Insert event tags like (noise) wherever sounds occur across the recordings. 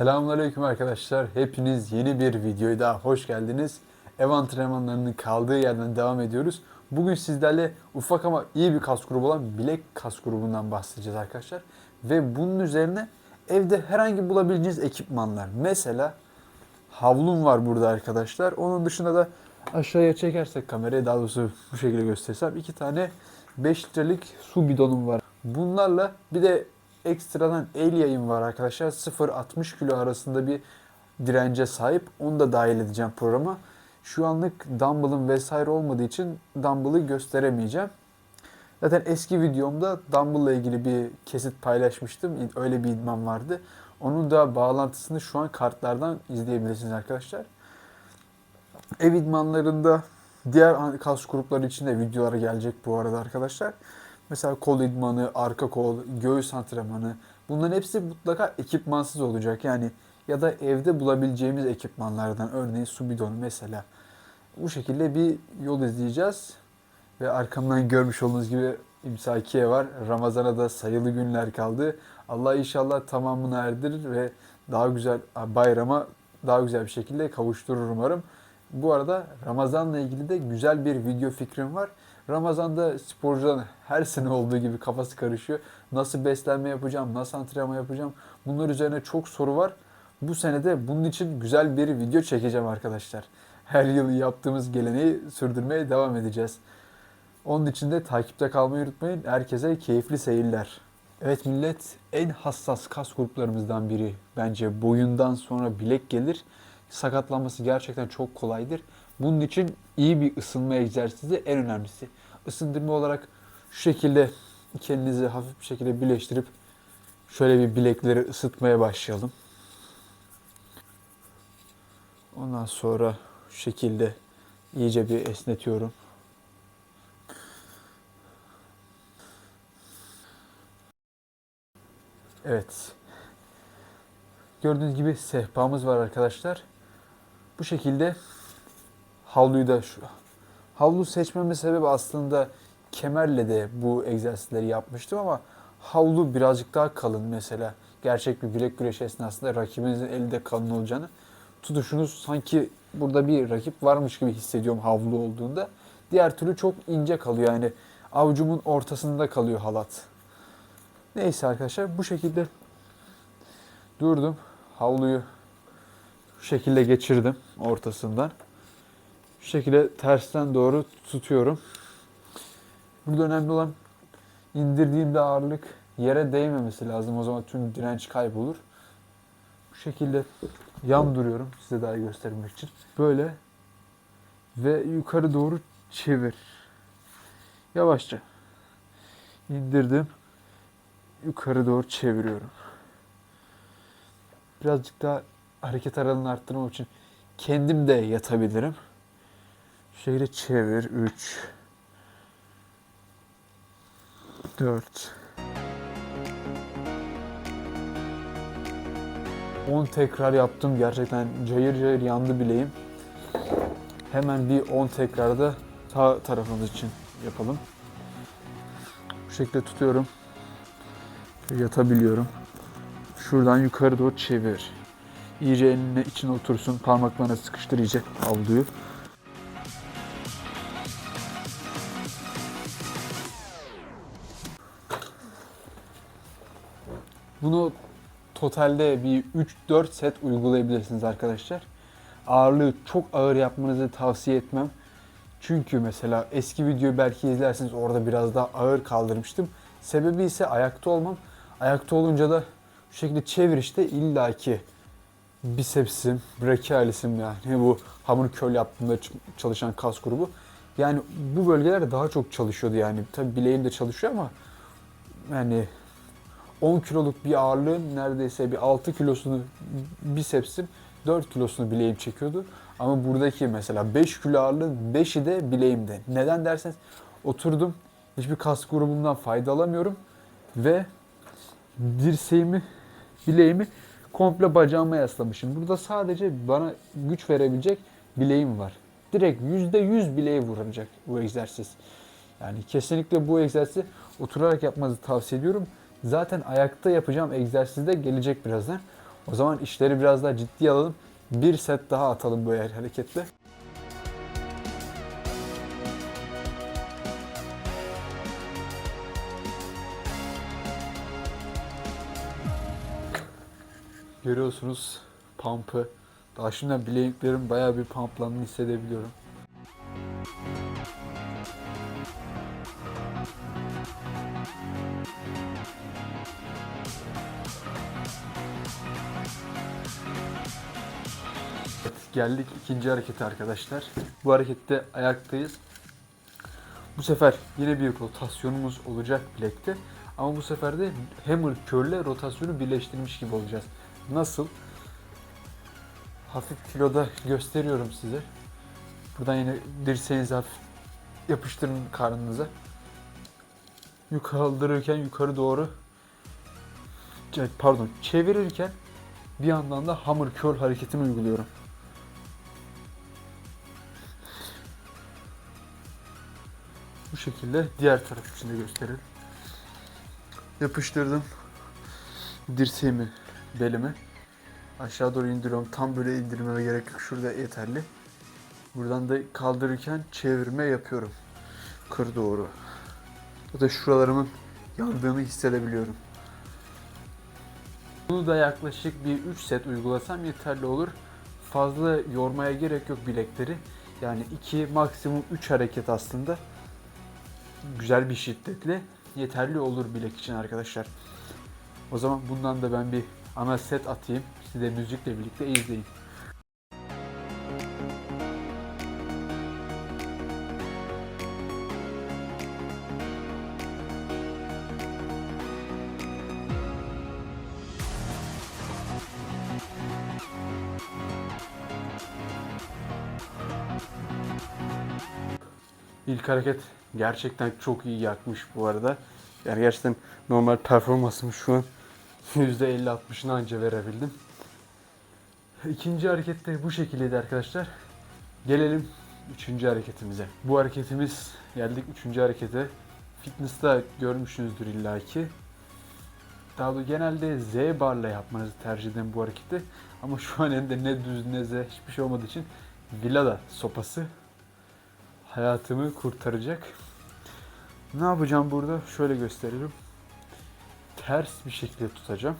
Selamünaleyküm arkadaşlar. Hepiniz yeni bir videoya daha hoş geldiniz. Ev antrenmanlarının kaldığı yerden devam ediyoruz. Bugün sizlerle ufak ama iyi bir kas grubu olan bilek kas grubundan bahsedeceğiz arkadaşlar. Ve bunun üzerine evde herhangi bulabileceğiniz ekipmanlar. Mesela havlum var burada arkadaşlar. Onun dışında da aşağıya çekersek kamerayı daha doğrusu bu şekilde göstersem iki tane 5 litrelik su bidonum var. Bunlarla bir de ekstradan el yayım var arkadaşlar. 0-60 kilo arasında bir dirence sahip. Onu da dahil edeceğim programa. Şu anlık dumbbell'ım vesaire olmadığı için dumbbell'ı gösteremeyeceğim. Zaten eski videomda dumbbell ile ilgili bir kesit paylaşmıştım. Öyle bir idman vardı. Onun da bağlantısını şu an kartlardan izleyebilirsiniz arkadaşlar. Ev idmanlarında diğer kas grupları için de videolara gelecek bu arada arkadaşlar. Mesela kol idmanı, arka kol, göğüs antrenmanı bunların hepsi mutlaka ekipmansız olacak. Yani ya da evde bulabileceğimiz ekipmanlardan örneğin su bidonu mesela. Bu şekilde bir yol izleyeceğiz. Ve arkamdan görmüş olduğunuz gibi imsakiye var. Ramazana da sayılı günler kaldı. Allah inşallah tamamını erdirir ve daha güzel bayrama daha güzel bir şekilde kavuşturur umarım. Bu arada Ramazan'la ilgili de güzel bir video fikrim var. Ramazan'da sporcuların her sene olduğu gibi kafası karışıyor. Nasıl beslenme yapacağım, nasıl antrenman yapacağım? Bunlar üzerine çok soru var. Bu sene de bunun için güzel bir video çekeceğim arkadaşlar. Her yıl yaptığımız geleneği sürdürmeye devam edeceğiz. Onun için de takipte kalmayı unutmayın. Herkese keyifli seyirler. Evet millet en hassas kas gruplarımızdan biri bence boyundan sonra bilek gelir. Sakatlanması gerçekten çok kolaydır. Bunun için iyi bir ısınma egzersizi en önemlisi. Isındırma olarak şu şekilde iki elinizi hafif bir şekilde birleştirip şöyle bir bilekleri ısıtmaya başlayalım. Ondan sonra şu şekilde iyice bir esnetiyorum. Evet. Gördüğünüz gibi sehpamız var arkadaşlar. Bu şekilde havluyu da şu havlu seçmemin sebebi aslında kemerle de bu egzersizleri yapmıştım ama havlu birazcık daha kalın mesela. Gerçek bir bilek güreşi esnasında rakibinizin eli de kalın olacağını tutuşunuz sanki burada bir rakip varmış gibi hissediyorum havlu olduğunda. Diğer türlü çok ince kalıyor yani avucumun ortasında kalıyor halat. Neyse arkadaşlar bu şekilde durdum. Havluyu şu şekilde geçirdim ortasından. Şu şekilde tersten doğru tutuyorum. Burada önemli olan indirdiğimde ağırlık yere değmemesi lazım. O zaman tüm direnç kaybolur. Bu şekilde yan duruyorum size daha iyi göstermek için. Böyle ve yukarı doğru çevir. Yavaşça indirdim. Yukarı doğru çeviriyorum. Birazcık daha hareket aralığını arttırmak için kendim de yatabilirim. Şekilde çevir. 3 4 10 tekrar yaptım. Gerçekten cayır cayır yandı bileğim. Hemen bir 10 tekrarda sağ tarafımız için yapalım. Bu şekilde tutuyorum. Yatabiliyorum. Şuradan yukarı doğru çevir. İyice eline içine otursun. Parmaklarına sıkıştır iyice havluyu. Bunu totalde bir 3-4 set uygulayabilirsiniz arkadaşlar. Ağırlığı çok ağır yapmanızı tavsiye etmem. Çünkü mesela eski videoyu belki izlersiniz orada biraz daha ağır kaldırmıştım. Sebebi ise ayakta olmam. Ayakta olunca da şu şekilde çevirişte illaki bisepsim, brachialisim yani bu hamur köl yaptığımda çalışan kas grubu. Yani bu bölgeler daha çok çalışıyordu yani. Tabi bileğim de çalışıyor ama yani 10 kiloluk bir ağırlığın neredeyse bir 6 kilosunu bisepsim, 4 kilosunu bileğim çekiyordu. Ama buradaki mesela 5 kilo ağırlığın 5'i de bileğimde. Neden derseniz oturdum hiçbir kas grubundan fayda alamıyorum ve dirseğimi, bileğimi komple bacağıma yaslamışım. Burada sadece bana güç verebilecek bileğim var. Direkt %100 bileğe vuracak bu egzersiz. Yani kesinlikle bu egzersizi oturarak yapmanızı tavsiye ediyorum. Zaten ayakta yapacağım egzersiz de gelecek birazdan. O zaman işleri biraz daha ciddiye alalım. Bir set daha atalım el hareketle. Görüyorsunuz pump'ı. Daha şimdiden bileklerim bayağı bir pumplandığını hissedebiliyorum. Geldik ikinci harekete arkadaşlar. Bu harekette ayaktayız. Bu sefer yine bir rotasyonumuz olacak bilekte. Ama bu sefer de hammer curl rotasyonu birleştirmiş gibi olacağız. Nasıl? Hafif kiloda gösteriyorum size. Buradan yine dirseğinizi hafif yapıştırın karnınıza. Yukarı kaldırırken yukarı doğru pardon çevirirken bir yandan da hammer curl hareketini uyguluyorum. Bu şekilde diğer taraf için de gösterelim. Yapıştırdım dirseğimi belime. Aşağı doğru indiriyorum. Tam böyle indirmeme gerek yok. Şurada yeterli. Buradan da kaldırırken çevirme yapıyorum. Kır doğru. Ya da şuralarımın yandığını hissedebiliyorum. Bunu da yaklaşık bir 3 set uygulasam yeterli olur. Fazla yormaya gerek yok bilekleri. Yani 2 maksimum 3 hareket aslında güzel bir şiddetle yeterli olur bilek için arkadaşlar. O zaman bundan da ben bir ana set atayım. Siz de müzikle birlikte izleyin. İlk hareket gerçekten çok iyi yakmış bu arada. Yani gerçekten normal performansım şu an (laughs) %50-60'ını anca verebildim. İkinci hareket de bu şekildeydi arkadaşlar. Gelelim üçüncü hareketimize. Bu hareketimiz geldik üçüncü harekete. Fitness'ta görmüşsünüzdür illaki. Daha doğrusu genelde Z barla yapmanızı tercih ederim bu hareketi. Ama şu an elimde ne düz ne Z hiçbir şey olmadığı için Villada sopası hayatımı kurtaracak. Ne yapacağım burada? Şöyle gösterelim. Ters bir şekilde tutacağım.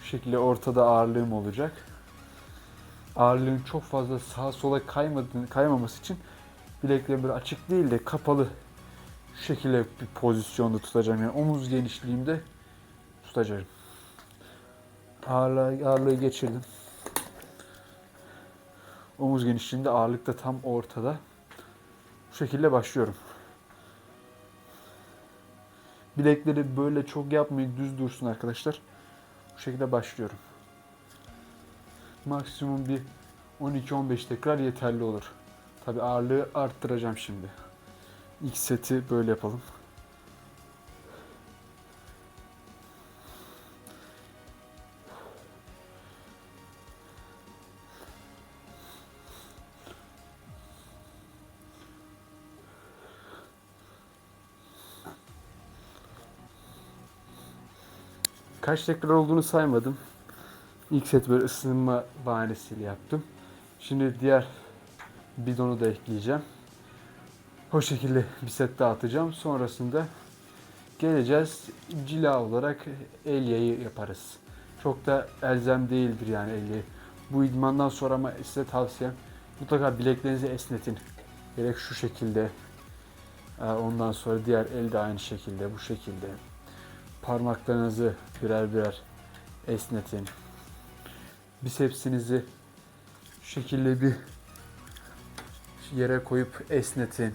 Bu şekilde ortada ağırlığım olacak. Ağırlığın çok fazla sağa sola kaymadığını, kaymaması için bileklerim böyle açık değil de kapalı şu şekilde bir pozisyonda tutacağım. Yani omuz genişliğimde tutacağım. Ağırlığı, ağırlığı geçirdim. Omuz genişliğinde ağırlık da tam ortada. Bu şekilde başlıyorum. Bilekleri böyle çok yapmayın düz dursun arkadaşlar. Bu şekilde başlıyorum. Maksimum bir 12-15 tekrar yeterli olur. Tabi ağırlığı arttıracağım şimdi. İlk seti böyle yapalım. Kaç tekrar olduğunu saymadım. İlk set böyle ısınma bahanesiyle yaptım. Şimdi diğer bidonu da ekleyeceğim. O şekilde bir set daha. Sonrasında geleceğiz cila olarak el yayı yaparız. Çok da elzem değildir yani el yayı. Bu idmandan sonra ama size tavsiyem mutlaka bileklerinizi esnetin. Gerek şu şekilde. Ee, Ondan sonra diğer el de aynı şekilde bu şekilde. Parmaklarınızı birer birer esnetin. Bisepsinizi şu şekilde bir yere koyup esnetin.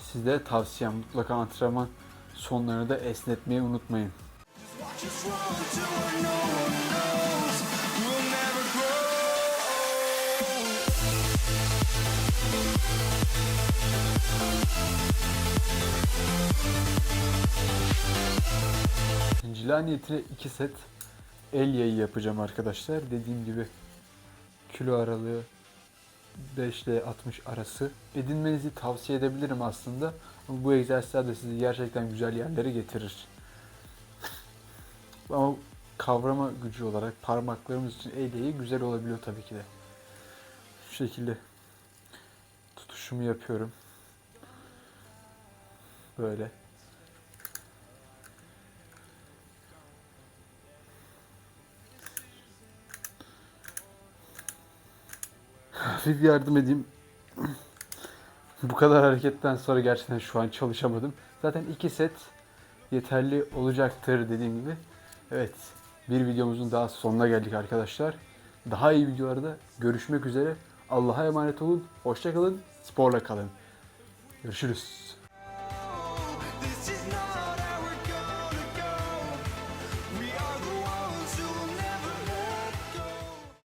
Size tavsiyem mutlaka antrenman sonlarını da esnetmeyi unutmayın. Cila niyetine 2 set el yayı yapacağım arkadaşlar. Dediğim gibi kilo aralığı 5 ile 60 arası. Edinmenizi tavsiye edebilirim aslında. Ama bu egzersizler de sizi gerçekten güzel yerlere getirir. (laughs) Ama kavrama gücü olarak parmaklarımız için el güzel olabiliyor tabii ki de. Şu şekilde tutuşumu yapıyorum. Böyle. (laughs) Hafif yardım edeyim. Bu kadar hareketten sonra gerçekten şu an çalışamadım. Zaten iki set yeterli olacaktır dediğim gibi. Evet, bir videomuzun daha sonuna geldik arkadaşlar. Daha iyi videolarda görüşmek üzere. Allah'a emanet olun. Hoşça kalın. Sporla kalın. Görüşürüz.